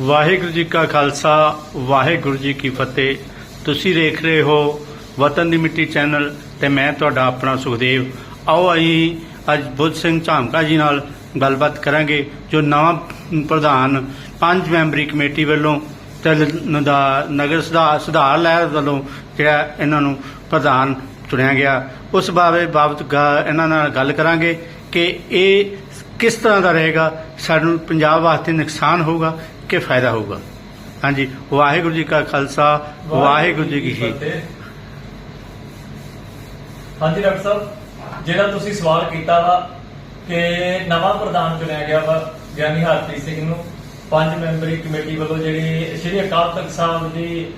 ਵਾਹਿਗੁਰੂ ਜੀ ਕਾ ਖਾਲਸਾ, ਵਾਹਿਗੁਰੂ ਜੀ ਕੀ ਫਤਿਹ। ਤੁਸੀਂ ਦੇਖ ਰਹੇ ਹੋ ਵਤਨ ਦੀ ਮਿੱਟੀ ਚੈਨਲ ਤੇ ਮੈਂ ਤੁਹਾਡਾ ਆਪਣਾ ਸੁਖਦੇਵ। ਆਓ ਅਸੀਂ ਅੱਜ ਬੁੱਧ ਸਿੰਘ ਝਾਮਕਾ ਜੀ ਨਾਲ ਗੱਲਬਾਤ ਕਰਾਂਗੇ, ਜੋ ਨਵਾਂ ਪ੍ਰਧਾਨ ਪੰਜ ਮੈਂਬਰੀ ਕਮੇਟੀ ਵੱਲੋਂ ਤੇ ਨਗਰ ਸੁਧਾਰ ਸੁਧਾਰ ਲਹਿਰ ਵੱਲੋਂ ਜਿਹੜਾ ਇਹਨਾਂ ਨੂੰ ਪ੍ਰਧਾਨ ਚੁਣਿਆ ਗਿਆ। ਉਸ ਬਾਰੇ ਬਾਬਤ ਗ- ਇਹਨਾਂ ਨਾਲ ਗੱਲ ਕਰਾਂਗੇ ਕਿ ਇਹ ਕਿਸ ਤਰ੍ਹਾਂ ਦਾ ਰਹੇਗਾ, ਸਾਨੂੰ ਪੰਜਾਬ ਵਾਸਤੇ ਨੁਕਸਾਨ ਹੋਊਗਾ ਕਿ ਫਾਇਦਾ ਹੋਊਗਾ। ਹਾਂਜੀ ਵਾਹਿਗੁਰੂ ਜੀ ਕਾ ਖਾਲਸਾ ਵਾਹਿਗੁਰੂ ਜੀ ਕੀ ਫਤਿਹ। ਹਾਂਜੀ ਡਾਕਟਰ ਸਾਹਿਬ ਜਿਹੜਾ ਤੁਸੀਂ ਸਵਾਲ ਕੀਤਾ ਵਾ ਕਿ ਨਵਾਂ ਪ੍ਰਧਾਨ ਚੁਣਿਆ ਗਿਆ ਵਾ ਗਿਆਨੀ ਹਰਪ੍ਰੀਤ ਸਿੰਘ ਨੂੰ ਪੰਜ ਮੈਂਬਰੀ ਕਮੇਟੀ ਵੱਲੋਂ ਜਿਹੜੀ ਸ਼੍ਰੀ ਅਕਾਲ ਤਖਤ ਸਾਹਿਬ ਦੀ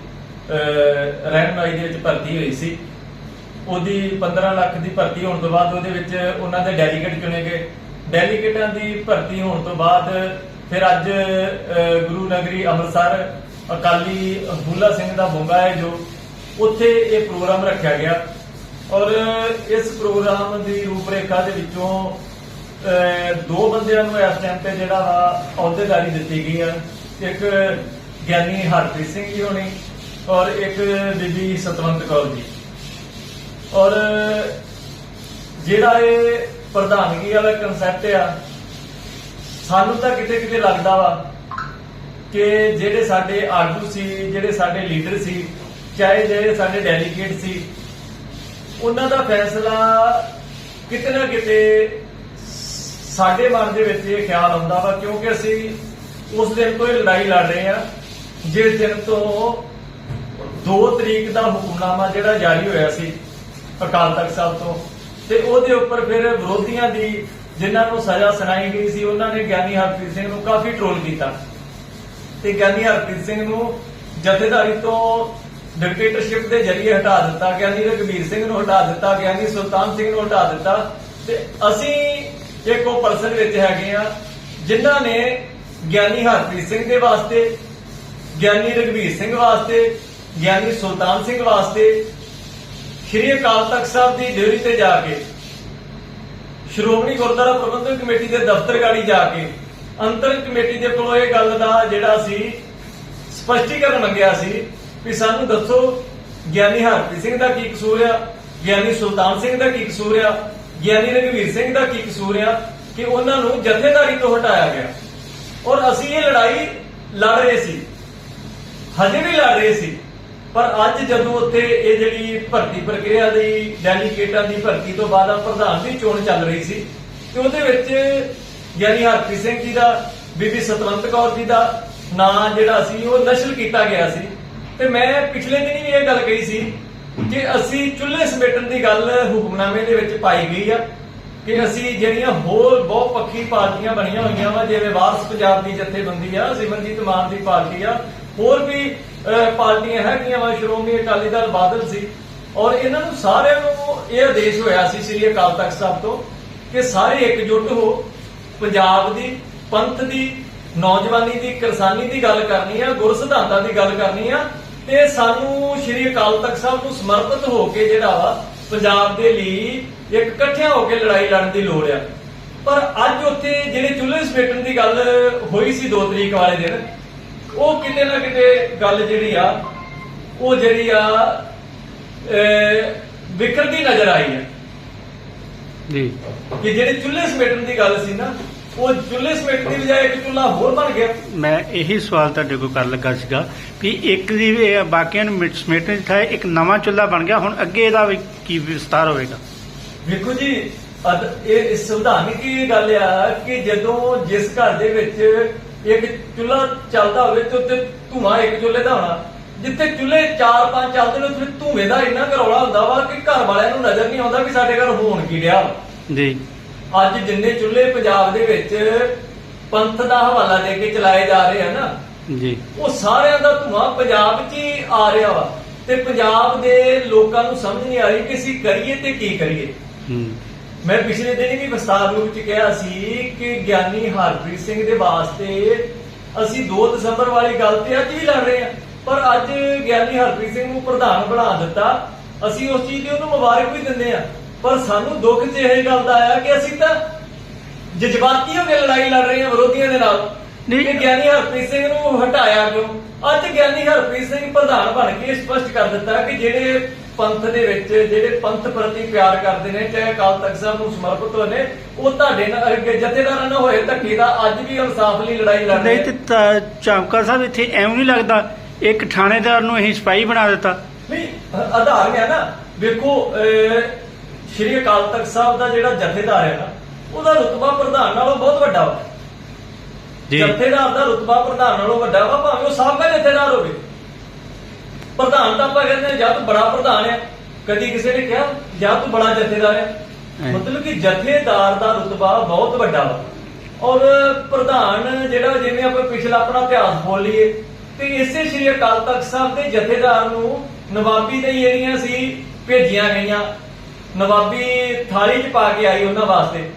ਰਹਿਨੁਮਾਈ ਦੇ ਵਿੱਚ ਭਰਤੀ ਹੋਈ ਸੀ ਉਹਦੀ 15 ਲੱਖ ਦੀ ਭਰਤੀ ਹੋਣ ਤੋਂ ਬਾਅਦ ਉਹਦੇ ਵਿੱਚ ਉਹਨਾਂ ਦੇ ਡੈਲੀਗੇਟ ਚੁਣੇ ਗਏ। ਡੈਲੀਗੇਟਾਂ ਦੀ ਭਰਤੀ ਹੋਣ ਤੋਂ ਬਾਅਦ ਫਿਰ ਅੱਜ ਗੁਰੂ ਨਗਰੀ ਅੰਮ੍ਰਿਤਸਰ ਅਕਾਲੀ ਬੁੱਲਾ ਸਿੰਘ ਦਾ ਬੁੰਗਾ ਹੈ ਜੋ ਉੱਥੇ ਇਹ ਪ੍ਰੋਗਰਾਮ ਰੱਖਿਆ ਗਿਆ। ਔਰ ਇਸ ਪ੍ਰੋਗਰਾਮ ਦੀ ਰੂਪਰੇਖਾ ਦੇ ਵਿੱਚੋਂ ਦੋ ਬੰਦਿਆਂ ਨੂੰ ਇਸ ਟਾਈਮ ਤੇ ਜਿਹੜਾ ਵਾ ਅਹੁਦੇਦਾਰੀ ਦਿੱਤੀ ਗਈ ਹੈ ਇੱਕ ਗਿਆਨੀ ਹਰਪ੍ਰੀਤ ਸਿੰਘ ਜੀ ਹੋਣੀ ਔਰ ਇੱਕ ਬੀਬੀ ਸਤਵੰਤ ਕੌਰ ਜੀ। ਔਰ ਜਿਹੜਾ ਇਹ ਪ੍ਰਧਾਨਗੀ ਵਾਲਾ ਕਨਸੈਪਟ ਆ ਸਾਨੂੰ ਤਾਂ ਕਿਤੇ ਕਿਤੇ ਲੱਗਦਾ ਵਾ ਕਿ ਜਿਹੜੇ ਸਾਡੇ ਆਗੂ ਸੀ, ਜਿਹੜੇ ਸਾਡੇ ਲੀਡਰ ਸੀ, ਚਾਹੇ ਜਿਹੜੇ ਸਾਡੇ ਡੈਲੀਗੇਟ ਸੀ, ਉਹਨਾਂ ਦਾ ਫੈਸਲਾ ਕਿਤੇ ਨਾ ਕਿਤੇ ਸਾਡੇ ਮਨ ਦੇ ਵਿੱਚ ਇਹ ਖਿਆਲ ਆਉਂਦਾ ਵਾ, ਕਿਉਂਕਿ ਅਸੀਂ ਉਸ ਦਿਨ ਤੋਂ ਇਹ ਲੜਾਈ ਲੜ ਰਹੇ ਆ ਜਿਸ ਦਿਨ ਤੋਂ 2 ਤਰੀਕ ਦਾ ਹੁਕਮਨਾਮਾ ਜਿਹੜਾ ਜਾਰੀ ਹੋਇਆ ਸੀ ਅਕਾਲ ਤਖਤ ਸਾਹਿਬ ਤੋਂ, ਤੇ ਉਹਦੇ ਉੱਪਰ ਫਿਰ ਵਿਰੋਧੀਆਂ ਦੀ ਜਿਨ੍ਹਾਂ ਨੂੰ ਸਜ਼ਾ ਸੁਣਾਈ ਗਈ ਸੀ, ਉਹਨਾਂ ਨੇ ਗਿਆਨੀ ਹਰਪ੍ਰੀਤ ਸਿੰਘ ਨੂੰ ਕਾਫੀ ਟ੍ਰੋਲ ਕੀਤਾ। ਤੇ ਗਿਆਨੀ ਹਰਪ੍ਰੀਤ ਸਿੰਘ ਨੂੰ ਜਥੇਦਾਰੀ ਤੋਂ ਡਿਕਟੇਟਰਸ਼ਿਪ ਦੇ ਜ਼ਰੀਏ ਹਟਾ ਦਿੱਤਾ ਗਿਆਨੀ ਰਘਬੀਰ ਸਿੰਘ ਨੂੰ ਹਟਾ ਦਿੱਤਾ ਗਿਆਨੀ ਸੁਲਤਾਨ ਸਿੰਘ ਨੂੰ ਹਟਾ ਦਿੱਤਾ। ਤੇ ਅਸੀਂ ਇੱਕ ਉਹ ਪਰਸਨ ਵਿੱਚ ਹੈਗੇ ਆ ਜਿਨ੍ਹਾਂ ਨੇ ਗਿਆਨੀ ਹਰਪ੍ਰੀਤ ਸਿੰਘ ਦੇ ਵਾਸਤੇ, ਗਿਆਨੀ ਰਘਬੀਰ ਸਿੰਘ ਵਾਸਤੇ, ਗਿਆਨੀ ਸੁਲਤਾਨ ਸਿੰਘ ਵਾਸਤੇ ਸ਼੍ਰੀ ਅਕਾਲ ਤਖਤ ਸਾਹਿਬ ਦੀ ਡਿਊਟੀ ਤੇ ਜਾ ਕੇ ਸ਼੍ਰੋਮਣੀ ਗੁਰਦੁਆਰਾ ਪ੍ਰਬੰਧਕ ਕਮੇਟੀ ਦੇ ਦਫ਼ਤਰ ਗਾੜੀ ਜਾ ਕੇ ਅੰਤਰ ਕਮੇਟੀ ਦੇ ਕੋਲੋਂ ਇਹ ਗੱਲ ਦਾ ਜਿਹੜਾ ਸੀ, ਸਪਸ਼ਟੀਕਰਨ ਮੰਗਿਆ ਸੀ ਵੀ ਸਾਨੂੰ ਦੱਸੋ, ਗਿਆਨੀ ਹਰਪ੍ਰੀਤ ਸਿੰਘ ਦਾ ਕੀ ਕਸੂਰ ਆ, ਗਿਆਨੀ ਸੁਲਤਾਨ ਸਿੰਘ ਦਾ ਕੀ ਕਸੂਰ ਆ, ਗਿਆਨੀ ਰਘਵੀਰ ਸਿੰਘ ਦਾ ਕੀ ਕਸੂਰ ਆ ਕਿ ਉਹਨਾਂ ਨੂੰ ਜਥੇਦਾਰੀ ਤੋਂ ਹਟਾਇਆ ਗਿਆ। ਔਰ ਅਸੀਂ ਇਹ ਲੜਾਈ ਲੜ ਰਹੇ ਸੀ, ਹਜੇ ਵੀ ਲੜ ਰਹੇ ਸੀ। ਪਰ ਅੱਜ ਜਦੋਂ ਉੱਥੇ ਇਹ ਜਿਹੜੀ ਭਰਤੀ ਪ੍ਰਕਿਰਿਆ ਦੀ ਡੈਲੀਗੇਟਾਂ ਦੀ ਭਰਤੀ ਤੋਂ ਬਾਅਦ ਆ ਪ੍ਰਧਾਨ ਦੀ ਚੋਣ ਚੱਲ ਰਹੀ ਸੀ, ਤੇ ਉਹਦੇ ਵਿੱਚ ਯਾਨੀ ਹਰਪ੍ਰੀਤ ਸਿੰਘ ਜੀ ਦਾ, ਬੀਬੀ ਸਤਵੰਤ ਕੌਰ ਜੀ ਦਾ ਨਾਂ ਜਿਹੜਾ ਸੀ, ਉਹ ਨਸ਼ਰ ਕੀਤਾ ਗਿਆ ਸੀ। ਤੇ ਮੈਂ ਪਿਛਲੇ ਦਿਨੀ ਵੀ ਇਹ ਗੱਲ ਕਹੀ ਸੀ ਕਿ ਅਸੀਂ ਚੁੱਲ੍ਹੇ ਸਮੇਟਣ ਦੀ ਗੱਲ ਹੁਕਮਨਾਮੇ ਦੇ ਵਿੱਚ ਪਾਈ ਗਈ ਆ ਕਿ ਅਸੀਂ ਜਿਹੜੀਆਂ ਹੋਰ ਬਹੁਤ ਪੱਖੀ ਪਾਰਟੀਆਂ ਬਣੀਆਂ ਹੋਈਆਂ ਵਾ, ਜਿਵੇਂ ਵਾਰਸ ਪੰਜਾਬ ਦੀ ਜਥੇਬੰਦੀ ਆ, ਸਿਮਰਜੀਤ ਮਾਨ ਦੀ ਪਾਰਟੀ ਆ, ਹੋਰ ਵੀ ਪਾਰਟੀਆਂ ਹੈਗੀਆਂ ਵਾ, ਸ਼੍ਰੋਮਣੀ ਅਕਾਲੀ ਦਲ ਬਾਦਲ ਸੀ। ਔਰ ਇਹਨਾਂ ਨੂੰ ਸਾਰਿਆਂ ਨੂੰ ਇਹ ਆਦੇਸ਼ ਹੋਇਆ ਸੀ ਸ੍ਰੀ ਅਕਾਲ ਤਖਤ ਸਾਹਿਬ ਤੋਂ ਕਿ ਸਾਰੇ ਇਕਜੁੱਟ ਹੋ, ਪੰਜਾਬ ਦੀ ਪੰਥ ਦੀ, ਨੌਜਵਾਨੀ ਦੀ, ਕਿਰਸਾਨੀ ਦੀ ਗੱਲ ਕਰਨੀ ਆ, ਗੁਰ ਸਿਧਾਂਤਾਂ ਦੀ ਗੱਲ ਕਰਨੀ ਆ, ਤੇ ਸਾਨੂੰ ਸ੍ਰੀ ਅਕਾਲ ਤਖਤ ਸਾਹਿਬ ਨੂੰ ਸਮਰਪਿਤ ਹੋ ਕੇ ਜਿਹੜਾ ਵਾ, ਪੰਜਾਬ ਦੇ ਲਈ ਇੱਕ ਇਕੱਠਿਆਂ ਹੋ ਕੇ ਲੜਾਈ ਲੜਨ ਦੀ ਲੋੜ ਆ। ਪਰ ਅੱਜ ਉੱਥੇ ਜਿਹੜੇ ਚੁੱਲ੍ਹੇ ਸਪੇਟਣ ਦੀ ਗੱਲ ਹੋਈ ਸੀ 2 ਤਰੀਕ ਵਾਲੇ ਦਿਨ ਉਹ ਕਿਤੇ ਨਾ ਕਿਤੇ ਗੱਲ ਜਿਹੜੀ ਆ ਉਹ ਜਿਹੜੀ ਆ ਅਹ, ਵਿਖਰਦੀ ਨਜ਼ਰ ਆਈ ਹੈ। ਜੀ। ਕਿ ਜਿਹੜੇ ਚੁੱਲ੍ਹੇ ਸਮੇਟਣ ਦੀ ਗੱਲ ਸੀ ਨਾ ਉਹ ਚੁੱਲ੍ਹੇ ਸਮੇਟਣ ਦੀ ਬਜਾਏ ਇੱਕ ਚੁੱਲ੍ਹਾ ਹੋਰ ਬਣ ਗਿਆ। ਮੈਂ ਇਹੀ ਸਵਾਲ ਤੁਹਾਡੇ ਕੋਲ ਕਰਨ ਲੱਗਾ ਸੀਗਾ ਵੀ ਇੱਕ ਦੀ ਬਾਕੀਆਂ ਨੂੰ ਮਿਟ- ਸਮੇਟਣ ਦੀ ਥਾਂ ਇੱਕ ਨਵਾਂ ਚੁੱਲ੍ਹਾ ਬਣ ਗਿਆ ਹੁਣ ਅੱਗੇ ਇਹਦਾ ਕੀ ਵਿਸਤਾਰ ਹੋਵੇਗਾ? ਵੇਖੋ ਜੀ ਇਹ ਸੰਵਿਧਾਨਿਕ ਗੱਲ ਆ ਕਿ ਜਦੋਂ ਜਿਸ ਘਰ ਦੇ ਵਿੱਚ ਇੱਕ ਚੁੱਲ੍ਹਾ ਚੱਲਦਾ ਹੋਵੇ ਤੇ ਉੱਤੇ ਧੂਆਂ ਇੱਕ ਚੁੱਲ੍ਹੇ ਦਾ ਹੋਣਾ। ਜਿੱਥੇ ਚੁੱਲ੍ਹੇ ਚਾਰ ਪੰਜ ਚੱਲਦੇ ਨੇ ਉੱਥੇ ਧੂਏ ਦਾ ਇੰਨਾ ਕਰੌਲਾ ਹੁੰਦਾ ਵਾ ਕਿ ਘਰ ਵਾਲਿਆਂ ਨੂੰ ਨਜ਼ਰ ਨਹੀਂ ਆਉਂਦਾ ਵੀ ਸਾਡੇ ਘਰ ਹੋਣ ਕੀ ਡਿਆ। ਜੀ। ਅੱਜ ਜਿੰਨੇ ਚੁੱਲ੍ਹੇ ਪੰਜਾਬ ਦੇ ਵਿੱਚ ਪੰਥ ਦਾ ਹਵਾਲਾ ਦੇ ਕੇ ਚਲਾਏ ਜਾ ਰਹੇ ਆ ਨਾ ਜੀ। ਉਹ ਸਾਰਿਆਂ ਦਾ ਧੂਆਂ ਪੰਜਾਬ 'ਚ ਹੀ ਆ ਰਿਹਾ ਵਾ। ਤੇ ਪੰਜਾਬ ਦੇ ਲੋਕਾਂ ਨੂੰ ਸਮਝ ਨਹੀਂ ਆ ਰਹੀ ਕਿ ਅਸੀਂ ਕਰੀਏ ਤੇ ਕੀ ਕਰੀਏ। ਹੂੰ। ਮੈਂ ਪਿਛਲੇ ਦਿਨ ਵੀ ਵਿਸਤਾਰ ਰੂਪ ਚ ਕਿਹਾ ਸੀ ਕਿ ਗਿਆਨੀ ਹਰਪ੍ਰੀਤ ਸਿੰਘ ਦੇ ਵਾਸਤੇ ਅਸੀਂ 2 ਦਸੰਬਰ ਵਾਲੀ ਗੱਲ ਤੇ ਅੱਜ ਵੀ ਲੜ ਰਹੇ ਹਾਂ। ਪਰ ਅੱਜ ਗਿਆਨੀ ਹਰਪ੍ਰੀਤ ਸਿੰਘ ਨੂੰ ਪ੍ਰਧਾਨ ਬਣਾ ਦਿੱਤਾ। ਅਸੀਂ ਉਸ ਚੀਜ਼ ਦੀ ਉਹਨੂੰ ਮੁਬਾਰਕ ਵੀ ਦਿੰਦੇ ਆ ਪਰ ਸਾਨੂੰ ਦੁੱਖ ਤੇ ਇਹ ਗੱਲ ਦਾ ਆਇਆ ਕਿ ਅਸੀਂ ਤਾਂ ਜਜ਼ਬਾਤੀ ਹੋ ਕੇ ਲੜਾਈ ਲੜ ਰਹੇ ਹਾਂ ਵਿਰੋਧੀਆਂ ਦੇ ਨਾਲ। ਨਹੀਂ। ਕਿ ਗਿਆਨੀ ਹਰਪ੍ਰੀਤ ਸਿੰਘ ਨੂੰ ਹਟਾਇਆ ਕਿਉਂ? ਅੱਜ ਗਿਆਨੀ ਹਰਪ੍ਰੀਤ ਸਿੰਘ ਪ੍ਰਧਾਨ ਬਣ ਕੇ ਸਪਸ਼ਟ ਕਰ ਦਿੱਤਾ ਕਿ ਜਿਹੜੇ ਪੰਥ ਦੇ ਵਿੱਚ ਜਿਹੜੇ ਪੰਥ ਪ੍ਰਤੀ ਪਿਆਰ ਕਰਦੇ ਨੇ ਚਾਹੇ ਅਕਾਲ ਤਖਤ ਸਾਹਿਬ ਨੂੰ ਸਮਰਪਿਤ ਨੇ ਉਹ ਤੁਹਾਡੇ ਨਾਲ ਅੱਗੇ ਜਥੇਦਾਰਾਂ ਨਾਲ ਹੋਏ ਧੱਕੇ ਦਾ ਅੱਜ ਵੀ ਇਨਸਾਫ ਲਈ ਲੜਾਈ ਲੜ ਰਹੇ ਨਹੀਂ ਤੇ ਚਮਕਾ ਸਾਹਿਬ ਇੱਥੇ ਐਵੇਂ ਨਹੀਂ ਲੱਗਦਾ ਇੱਕ ਥਾਣੇਦਾਰ ਨੂੰ ਅਸੀਂ ਸਿਪਾਹੀ ਬਣਾ ਦਿੱਤਾ। ਨਹੀਂ ਆਧਾਰ ਹੈ ਨਾ। ਵੇਖੋ ਸ਼੍ਰੀ ਅਕਾਲ ਤਖਤ ਸਾਹਿਬ ਦਾ ਜਿਹੜਾ ਜਥੇਦਾਰ ਹੈ ਨਾ ਉਹਦਾ ਰੁਤਬਾ ਪ੍ਰਧਾਨ ਨਾਲੋਂ ਬਹੁਤ ਵੱਡਾ ਵਾ। ਜੀ। ਜਥੇਦਾਰ ਦਾ ਰੁਤਬਾ ਪ੍ਰਧਾਨ ਨਾਲੋਂ ਵੱਡਾ ਵਾ ਭਾਵੇਂ ਉਹ ਪ੍ਰਧਾਨ ਤਾਂ ਆਪਾਂ ਕਹਿੰਦੇ ਹਾਂ, ਜਾਂ ਤੂੰ ਬੜਾ ਪ੍ਰਧਾਨ ਹੈ। ਕਦੀ ਕਿਸੇ ਨੇ ਕਿਹਾ ਜਾਂ ਤੂੰ ਬੜਾ ਜਥੇਦਾਰ ਹੈ। ਮਤਲਬ ਕਿ ਜਥੇਦਾਰ ਦਾ ਰੁਤਬਾ ਬਹੁਤ ਵੱਡਾ ਵਾ। ਔਰ ਪ੍ਰਧਾਨ ਜਿਹੜਾ ਜਿਵੇਂ ਆਪਾਂ ਪਿਛਲਾ ਆਪਣਾ ਇਤਿਹਾਸ ਬੋਲ ਲਈਏ ਤੇ ਇਸੇ ਸ਼੍ਰੀ ਅਕਾਲ ਤਖਤ ਸਾਹਿਬ ਦੇ ਜਥੇਦਾਰ ਨੂੰ ਨਵਾਬੀ ਦੇ ਜਿਹੜੀਆਂ ਸੀ ਭੇਜੀਆਂ ਗਈਆਂ। ਨਵਾਬੀ ਥਾਲੀ 'ਚ ਪਾ ਕੇ ਆਈ ਉਹਨਾਂ ਵਾਸਤੇ।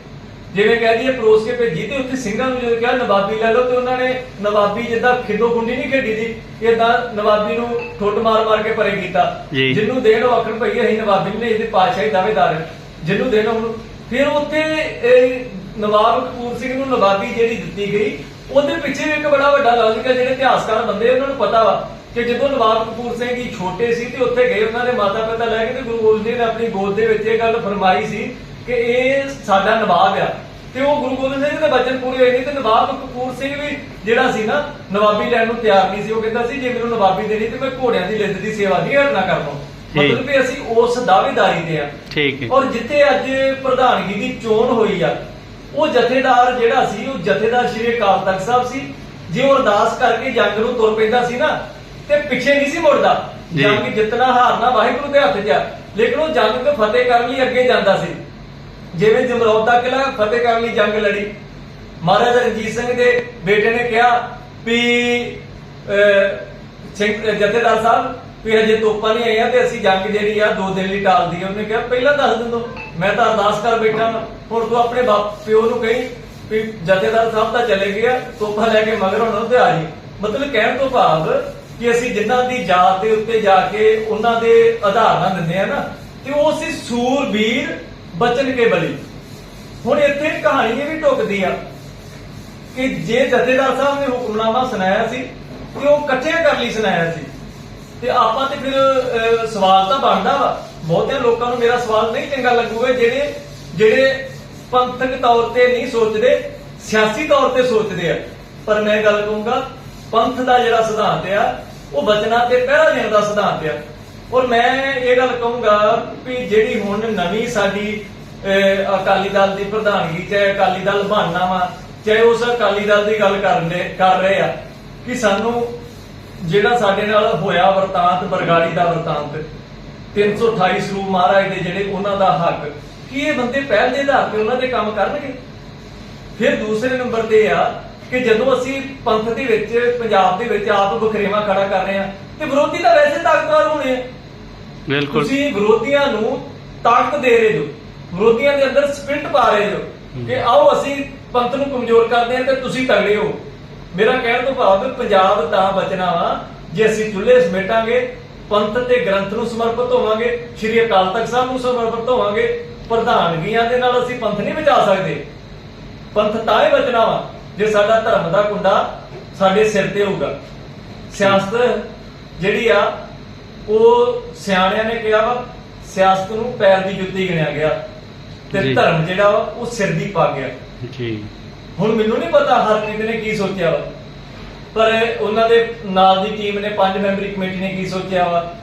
ਜਿਵੇਂ ਕਹਿ ਦਈਏ ਪਰੋਸ ਕੇ ਭੇਜੀ ਤੇ ਉੱਥੇ ਸਿੰਘਾਂ ਨੂੰ ਜਦੋਂ ਕਿਹਾ ਨਵਾਬੀ ਲੈ ਲਓ ਤੇ ਉਹਨਾਂ ਨੇ ਨਵਾਬੀ ਜਿੱਦਾਂ ਖਿੱਦੋ ਗੁੰਡੀ ਨਹੀਂ ਖੇਡੀ ਦੀ ਇਦਾਂ ਨਵਾਬੀ ਨੂੰ ਠੁੱਟ ਮਾਰ ਮਾਰ ਕੇ ਪਰੇ ਕੀਤਾ ਜੀ। ਜਿਹਨੂੰ ਦੇਣ ਉਹ ਆਖਣ ਭਈ ਅਸੀਂ ਨਵਾਬੀ ਨੇ ਇਹਦੇ ਪਾਤਸ਼ਾਹੀ ਦਾਅਵੇਦਾਰ ਹਾਂ। ਜਿਹਨੂੰ ਦੇਣ ਉਹਨੂੰ ਫਿਰ ਉੱਥੇ ਇਹ ਨਵਾਬ ਕਪੂਰ ਸਿੰਘ ਨੂੰ ਨਵਾਬੀ ਜਿਹੜੀ ਦਿੱਤੀ ਗਈ ਉਹਦੇ ਪਿੱਛੇ ਇੱਕ ਬੜਾ ਵੱਡਾ ਲਾਜ਼ਿਕ ਹੈ ਜਿਹੜੇ ਇਤਿਹਾਸਕਾਰ ਬੰਦੇ ਉਹਨਾਂ ਨੂੰ ਪਤਾ ਵਾ ਕਿ ਜਦੋਂ ਨਵਾਬ ਕਪੂਰ ਸਿੰਘ ਜੀ ਛੋਟੇ ਸੀ ਤੇ ਉੱਥੇ ਗਏ ਉਹਨਾਂ ਦੇ ਮਾਤਾ ਪਿਤਾ ਲੈ ਕੇ ਤੇ ਗੁਰੂ ਗੋਬਿੰਦ ਸਿੰਘ ਨੇ ਆਪਣੀ ਗੋਦ ਦੇ ਵਿੱਚ ਇਹ ਗੱਲ ਫਰਮਾਈ ਸੀ ਕਿ ਇਹ ਸਾਡਾ ਨਵਾਬ ਆ। ਤੇ ਉਹ ਗੁਰੂ ਗੋਬਿੰਦ ਸਿੰਘ ਦੇ ਬਚਨ ਪੂਰੇ ਹੋਏ ਨਹੀਂ ਤੇ ਨਵਾਬ ਕਪੂਰ ਸਿੰਘ ਵੀ ਜਿਹੜਾ ਸੀ ਨਾ ਨਵਾਬੀ ਲੈਣ ਨੂੰ ਤਿਆਰ ਨਹੀਂ ਸੀ ਉਹ ਕਹਿੰਦਾ ਸੀ ਜੇ ਮੈਨੂੰ ਨਵਾਬੀ ਦੇਣੀ ਤੇ ਮੈਂ ਘੋੜਿਆਂ ਦੀ ਲਿੱਦ ਦੀ ਸੇਵਾ ਨਹੀਂ ਕਰਨਾ ਜੀ। ਮਤਲਬ ਕਿ ਅਸੀਂ ਉਸ ਦਾਅਵੇਦਾਰੀ ਤੇ ਆ। ਠੀਕ ਹੈ। ਔਰ ਜਿੱਥੇ ਅੱਜ ਪ੍ਰਧਾਨਗੀ ਦੀ ਚੋਣ ਹੋਈ ਆ ਉਹ ਜਥੇਦਾਰ ਜਿਹੜਾ ਸੀ ਉਹ ਜਥੇਦਾਰ ਸ਼੍ਰੀ ਅਕਾਲ ਤਖਤ ਸਾਹਿਬ ਸੀ। ਜੇ ਉਹ ਅਰਦਾਸ ਕਰਕੇ ਜੰਗ ਨੂੰ ਤੁਰ ਪੈਂਦਾ ਸੀ ਨਾ ਤੇ ਪਿੱਛੇ ਨਹੀਂ ਸੀ ਮੁੜਦਾ। ਜੰਗ ਜਿੱਤਣਾ ਹਾਰਨਾ ਵਾਹਿਗੁਰੂ ਦੇ ਹੱਥ 'ਚ ਆ। ਲੇਕਿਨ ਉਹ ਜੰਗ ਤੇ ਫਤਿਹ ਕਰਨ ਲਈ ਅੱਗੇ ਜਾਂਦਾ ਸੀ। ਜਿਵੇਂ ਜਮਰੌਦ ਦਾ ਕਿਲਾ ਫਤਿਹ ਕਰਨ ਲਈ ਜੰਗ ਲੜੀ। ਮਹਾਰਾਜਾ ਰਣਜੀਤ ਸਿੰਘ ਦੇ ਬੇਟੇ ਨੇ ਕਿਹਾ ਵੀ ਜਥੇਦਾਰ ਸਾਹਿਬ, ਵੀ ਹਜੇ ਤੋਪਾਂ ਨਹੀਂ ਆਈਆਂ ਤੇ ਅਸੀਂ ਜੰਗ ਜਿਹੜੀ ਆ ਦੋ ਦਿਨ ਲਈ ਟਾਲ ਦਈਏ ਉਹਨੇ ਕਿਹਾ, ਪਹਿਲਾਂ ਦੱਸ ਦਿੰਦੋ, ਮੈਂ ਤਾਂ ਅਰਦਾਸ ਕਰ ਬੈਠਾ ਹੁਣ ਤੂੰ ਆਪਣੇ ਬਾਪ, ਪਿਓ ਨੂੰ ਕਹੀਂ ਵੀ ਜਥੇਦਾਰ ਸਾਹਿਬ ਤਾਂ ਚਲੇ ਗਿਆ ਤੋਪਾਂ ਲੈ ਕੇ ਮਗਰ ਹੁਣ ਉਹਦੇ ਆ ਜੀ ਮਤਲਬ ਕਹਿਣ ਤੋਂ ਭਾਵ ਕਿ ਅਸੀਂ ਜਿਨ੍ਹਾਂ ਦੀ ਜਾਤ ਦੇ ਉੱਤੇ ਜਾ ਕੇ ਉਹਨਾਂ ਦੇ ਆਧਾਰ ਆਧਾਰਾਂ ਦਿੰਦੇ ਆ ਨਾ, ਤੇ ਉਹ ਸੀ ਸੂਰਬੀਰ ਬਚਨ ਕੇ ਬਲੀ। ਹੁਣ ਇੱਥੇ ਕਹਾਣੀ ਇਹ ਵੀ ਟੁਕਦੀ ਆ ਕਿ ਜੇ ਜਥੇਦਾਰ ਸਾਹਿਬ ਨੇ ਹੁਕਮਨਾਮਾ ਸੁਣਾਇਆ ਸੀ ਤੇ ਉਹ ਇਕੱਠਿਆਂ ਕਰ ਲਈ ਸੁਣਾਇਆ ਸੀ, ਤੇ ਆਪਾਂ ਤੇ ਫਿਰ ਸਵਾਲ ਤਾਂ ਬਣਦਾ ਵਾ। ਬਹੁਤਿਆਂ ਲੋਕਾਂ ਨੂੰ ਮੇਰਾ ਸਵਾਲ ਨਹੀਂ ਚੰਗਾ ਲੱਗੂਗਾ ਜਿਹੜੇ ਜਿਹੜੇ ਪੰਥਕ ਤੌਰ ਤੇ ਨਹੀਂ ਸੋਚਦੇ, ਸਿਆਸੀ ਤੌਰ ਤੇ ਸੋਚਦੇ ਆ। ਪਰ ਮੈਂ ਗੱਲ ਕਹੂੰਗਾ, ਪੰਥ ਦਾ ਜਿਹੜਾ ਸਿਧਾਂਤ ਆ, ਉਹ ਬਚਨਾਂ ਤੇ ਪਹਿਰਾ ਦੇਣ ਦਾ ਸਿਧਾਂਤ ਆ। ਔਰ ਮੈਂ ਇਹ ਗੱਲ ਕਹੂੰਗਾ ਵੀ ਜਿਹੜੀ ਹੁਣ ਨਵੀਂ ਸਾਡੀ ਅਕਾਲੀ ਦਲ ਦੀ ਪ੍ਰਧਾਨਗੀ, ਚਾਹੇ ਅਕਾਲੀ ਦਲ ਬਹਾਨਾ ਵਾ, ਚਾਹੇ ਉਸ ਅਕਾਲੀ ਦਲ ਦੀ ਗੱਲ ਕਰਦੇ ਕਰ ਰਹੇ ਆ, ਕਿ ਸਾਨੂੰ ਜਿਹੜਾ ਸਾਡੇ ਨਾਲ ਹੋਇਆ ਵਰਤਾਂਤ, ਬਰਗਾੜੀ ਦਾ ਵਰਤਾਂਤ 328 ਸਰੂਪ ਮਹਾਰਾਜ ਦੇ ਜਿਹੜੇ ਉਹਨਾਂ ਦਾ ਹੱਕ, ਕੀ ਇਹ ਬੰਦੇ ਪਹਿਲ ਦੇ ਆਧਾਰ ਤੇ ਉਹਨਾਂ ਦੇ ਕੰਮ ਕਰਨਗੇ? ਫਿਰ ਦੂਸਰੇ ਨੰਬਰ ਤੇ ਆ ਕਿ ਜਦੋਂ ਅਸੀਂ ਪੰਥ ਦੇ ਵਿੱਚ, ਪੰਜਾਬ ਦੇ ਵਿੱਚ ਆਪ ਬਖਰੇਵਾ ਖੜਾ ਕਰ ਰਹੇ ਆ, ਤੇ ਵਿਰੋਧੀ ਤਾਂ ਵੈਸੇ ਤਾਕਤਵਰ ਹੋਣੇ ਆ। ਬਿਲਕੁਲ। ਤੁਸੀਂ ਵਿਰੋਧੀਆਂ ਨੂੰ ਤਾਕਤ ਦੇ ਰਹੇ ਹੋ। ਵਿਰੋਧੀਆਂ ਦੇ ਅੰਦਰ ਸਪਿਰਿਟ ਪਾ ਰਹੇ ਹੋ ਕਿ ਆਓ ਅਸੀਂ ਪੰਥ ਨੂੰ ਕਮਜ਼ੋਰ ਕਰਦੇ ਹਾਂ ਤੇ ਤੁਸੀਂ ਤਗੜੇ ਹੋ। ਮੇਰਾ ਕਹਿਣ ਤੋਂ ਭਾਵ ਪੰਜਾਬ ਤਾਂ ਬਚਣਾ ਵਾ ਜੇ ਅਸੀਂ ਚੁੱਲ੍ਹੇ ਸਮੇਟਾਂਗੇ ਪੰਥ ਤੇ ਗ੍ਰੰਥ ਨੂੰ ਸਮਰਪਿਤ ਹੋਵਾਂਗੇ ਸ਼੍ਰੀ ਅਕਾਲ ਤਖਤ ਸਾਹਿਬ ਨੂੰ ਸਮਰਪਿਤ ਹੋਵਾਂਗੇ ਪ੍ਰਧਾਨਗੀਆਂ ਦੇ ਨਾਲ ਅਸੀਂ ਪੰਥ ਨਹੀਂ ਬਚਾ ਸਕਦੇ। ਪੰਥ ਤਾਂ ਹੀ ਬਚਣਾ ਵਾ ਜੇ ਸਾਡਾ ਧਰਮ ਦਾ ਕੁੰਡਾ ਸਾਡੇ ਸਿਰ ਤੇ ਹੋਊਗਾ। ਸਿਆਸਤ ਜਿਹੜੀ ਆ ਉਹ ਸਿਆਣਿਆਂ ਨੇ ਕਿਹਾ ਵਾ ਸਿਆਸਤ ਨੂੰ ਪੈਰ ਦੀ ਜੁੱਤੀ ਗਿਣਿਆ ਗਿਆ ਤੇ ਜੀ। ਧਰਮ ਜਿਹੜਾ ਵਾ ਉਹ ਸਿਰ ਦੀ ਪਾ ਗਿਆ। ਜੀ। ਹੁਣ ਮੈਨੂੰ ਨਹੀਂ ਪਤਾ ਹਰਪ੍ਰੀਤ ਨੇ ਕੀ ਸੋਚਿਆ ਵਾ। ਪਰ ਉਹਨਾਂ ਦੇ ਨਾਲ ਦੀ ਟੀਮ ਨੇ ਪੰਜ ਮੈਂਬਰੀ ਕਮੇਟੀ ਨੇ ਕੀ ਸੋਚਿਆ ਵਾ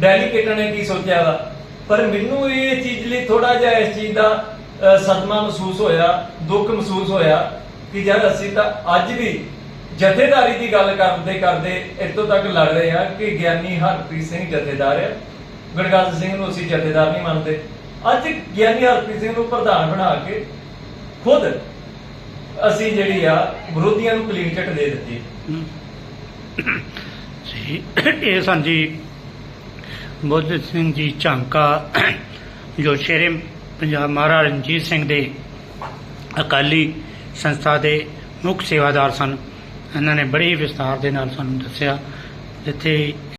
ਡੈਲੀਗੇਟਾਂ ਨੇ ਕੀ ਸੋਚਿਆ ਵਾ। ਪਰ ਮੈਨੂੰ ਇਹ ਚੀਜ਼ ਲਈ ਥੋੜਾ ਜਿਹਾ ਇਸ ਚੀਜ਼ ਦਾ ਅ, ਸਦਮਾ ਮਹਿਸੂਸ ਹੋਇਆ ਦੁੱਖ ਮਹਿਸੂਸ ਹੋਇਆ ਕਿ ਜਦ ਅਸੀਂ ਤਾਂ ਅੱਜ ਵੀ ਜਥੇਦਾਰੀ ਦੀ ਗੱਲ ਕਰਦੇ ਕਰਦੇ ਇੱਥੋਂ ਤੱਕ ਲੜ ਰਹੇ ਆ ਕਿ ਗਿਆਨੀ ਹਰਪ੍ਰੀਤ ਸਿੰਘ ਜਥੇਦਾਰ ਹੈ ਗੁਰਗੱਜ ਸਿੰਘ ਨੂੰ ਅਸੀਂ ਜਥੇਦਾਰ ਨਹੀਂ ਮੰਨਦੇ। ਅੱਜ ਗਿਆਨੀ ਹਰਪ੍ਰੀਤ ਸਿੰਘ ਨੂੰ ਪ੍ਰਧਾਨ ਬਣਾ ਕੇ ਖੁਦ ਅਸੀਂ ਜਿਹੜੀ ਆ ਵਿਰੋਧੀਆਂ ਨੂੰ ਕਲੀਨ ਚਿੱਟ ਦੇ ਦਿੱਤੀ ਜੀ, ਇਹ ਸਨ ਬੁੱਧ ਸਿੰਘ ਜੀ ਝਾਂਕਾ, ਜੋ ਸ਼ੇਰੇ ਪੰਜਾਬ ਮਹਾਰਾਜ ਰਣਜੀਤ ਸਿੰਘ ਦੇ ਅਕਾਲੀ ਸੰਸਥਾ ਦੇ ਮੁੱਖ ਸੇਵਾਦਾਰ ਸਨ। ਇਹਨਾਂ ਨੇ ਬੜੀ ਵਿਸਥਾਰ ਦੇ ਨਾਲ ਸਾਨੂੰ ਦੱਸਿਆ। ਜਿੱਥੇ